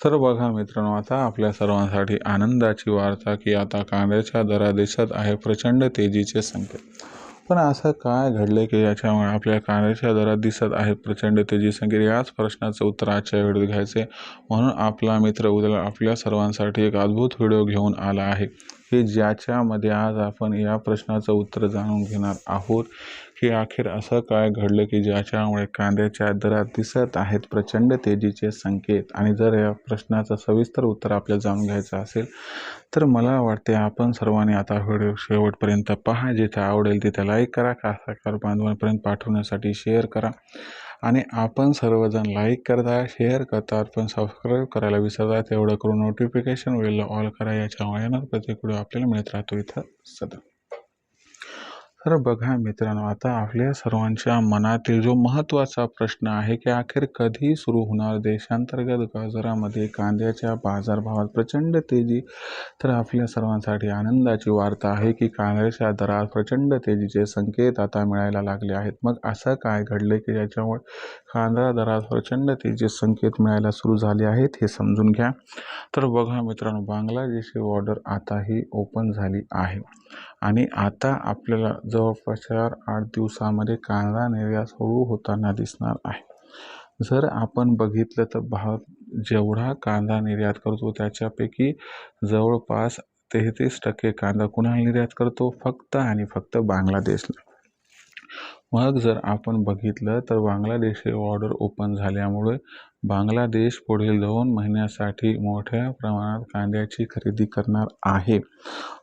तर बघा मित्रांनो आता आपल्या सर्वांसाठी आनंदाची वार्ता की आता कांद्याच्या दरा दिसत आहे प्रचंड तेजीचे संकेत. पण असं काय घडले की याच्यामुळे आपल्या कांद्याच्या दरात दिसत आहे प्रचंड तेजी संकेत? याच प्रश्नाचं उत्तर आजच्या व्हिडिओत घ्यायचे म्हणून आपला मित्र उद्या आपल्या सर्वांसाठी एक अद्भुत व्हिडिओ घेऊन आला आहे. की ज्याच्यामध्ये आज आपण या प्रश्नाचं उत्तर जाणून घेणार आहोत की अखेर असं काय घडलं की ज्याच्यामुळे कांद्याच्या दरात दिसत आहेत प्रचंड तेजीचे संकेत? आणि जर या प्रश्नाचं सविस्तर उत्तर आपल्याला जाणून घ्यायचं असेल तर मला वाटते आपण सर्वांनी आता व्हिडिओ शेवटपर्यंत पहा. जिथे आवडेल तिथे लाईक करा. खासकर बांधवांपर्यंत पाठवण्यासाठी शेअर करा. आणि आपण सर्वजण लाईक करता शेअर करतात पण सबस्क्राईब करायला विसरता. तेवढं करून नोटिफिकेशन वेळेला ऑल करा. याच्यामुळे येणार प्रत्येक व्हिडिओ आपल्याला मिळत राहतो इथं. सदा तर बघा मित्रांनो आता आपल्या सर्वांच्या मनातील जो महत्त्वाचा प्रश्न आहे की अखेर कधी सुरू होणार देशांतर्गत बाजारामध्ये कांद्याच्या बाजारभावात प्रचंड तेजी? तर आपल्या सर्वांसाठी आनंदाची वार्ता आहे की कांद्याच्या दरात प्रचंड तेजीचे संकेत आता मिळायला लागले आहेत. मग असं काय घडले की ज्याच्यामुळे कांदा दरात प्रचंड तेजीचे संकेत मिळायला सुरू झाले आहेत हे समजून घ्या. तर बघा मित्रांनो बांगलादेशी ऑर्डर आताही ओपन झाली आहे. आणि आता आपल्याला जवळपास चार आठ दिवसामध्ये कांदा निर्यात सुरू होताना दिसणार आहे. जर आपण बघितलं तर भारत जेवढा कांदा निर्यात करतो त्याच्यापैकी जवळपास तेहतीस टक्के कांदा कुणाला निर्यात करतो? फक्त आणि फक्त बांगलादेशला. मग जर आपण बघितलं तर बांगलादेशची ऑर्डर ओपन झाल्यामुळे बांगलादेश पुढील दोन महिन्यासाठी मोठ्या प्रमाणात कांद्याची खरेदी करणार आहे.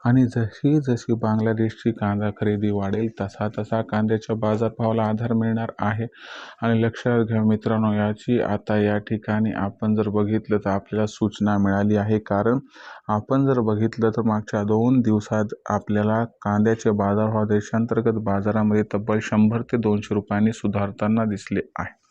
आणि जशी जशी बांगलादेशची कांदा खरेदी वाढेल तसा तसा कांद्याच्या बाजारभावाला आधार मिळणार आहे. आणि लक्षात घ्या मित्रांनो याची आता या ठिकाणी आपण जर बघितलं तर आपल्याला सूचना मिळाली आहे. कारण आपण जर बघितलं तर मागच्या दोन दिवसात आपल्याला कांद्याचे बाजारभाव देशांतर्गत बाजारामध्ये तब्बल शंभर ते दोनशे रुपयांनी सुधारताना दिसले आहे.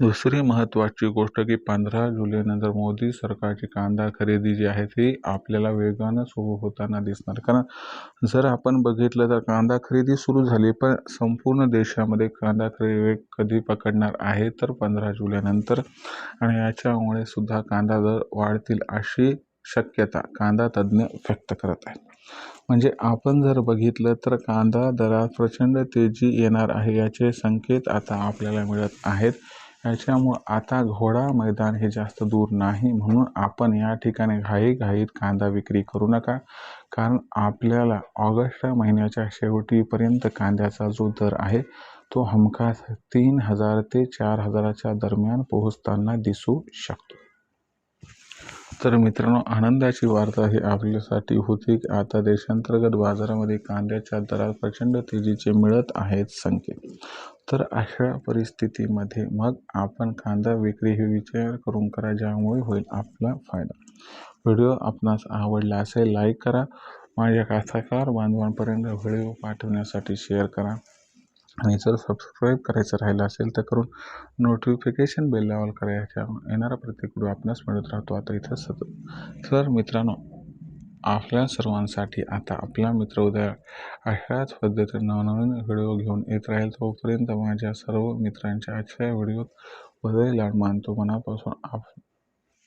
दुसरी महत्त्वाची गोष्ट की पंधरा जुलैनंतर मोदी सरकारची कांदा खरेदी जी आहे ती आपल्याला वेगानं सुरू होताना दिसणार. कारण जर आपण बघितलं तर कांदा खरेदी सुरू झाली पण संपूर्ण देशामध्ये कांदा खरेदी वेग कधी पकडणार आहे तर पंधरा जुलैनंतर आणि याच्यामुळे सुद्धा कांदा दर वाढतील अशी शक्यता कांदा तज्ज्ञ व्यक्त करत आहेत. म्हणजे आपण जर बघितलं तर कांदा दरात प्रचंड तेजी येणार आहे याचे संकेत आता आपल्याला मिळत आहेत. याच्यामुळं आता घोडा मैदान हे जास्त दूर नाही म्हणून आपण या ठिकाणी घाईघाईत कांदा विक्री करू नका. कारण आपल्याला ऑगस्ट महिन्याच्या शेवटीपर्यंत कांद्याचा जो दर आहे तो हमखास तीन हजार ते चार हजाराच्या दरम्यान पोहोचताना दिसू शकतो. तर मित्रांनो आनंदाची वार्ता ही आपल्यासाठी होती. की आता देशांतर्गत बाजारामध्ये कांद्याच्या दरात प्रचंड तेजीचे मिळत आहेत संकेत. तर अशा परिस्थितीमध्ये मग आपण कांदा विक्री हे विचार करून करा ज्यामुळे होईल आपला फायदा. व्हिडिओ आपणास आवडला असेल लाईक करा. माझ्या कास्तकार बांधवांपर्यंत व्हिडिओ पाठवण्यासाठी शेअर करा. आणि जर सबस्क्राईब करायचं राहिलं असेल तर करून नोटिफिकेशन बेल लावल करायच्या. येणारा प्रत्येक व्हिडिओ आपणास मिळत राहतो. आता इथं सतत तर मित्रांनो आपल्या सर्वांसाठी आता आपला मित्र उद्या अशाच पद्धतीने नवनवीन व्हिडिओ घेऊन येत राहील. तोपर्यंत माझ्या सर्व मित्रांच्या आजच्या व्हिडिओत बदल लाड मानतो मनापासून आप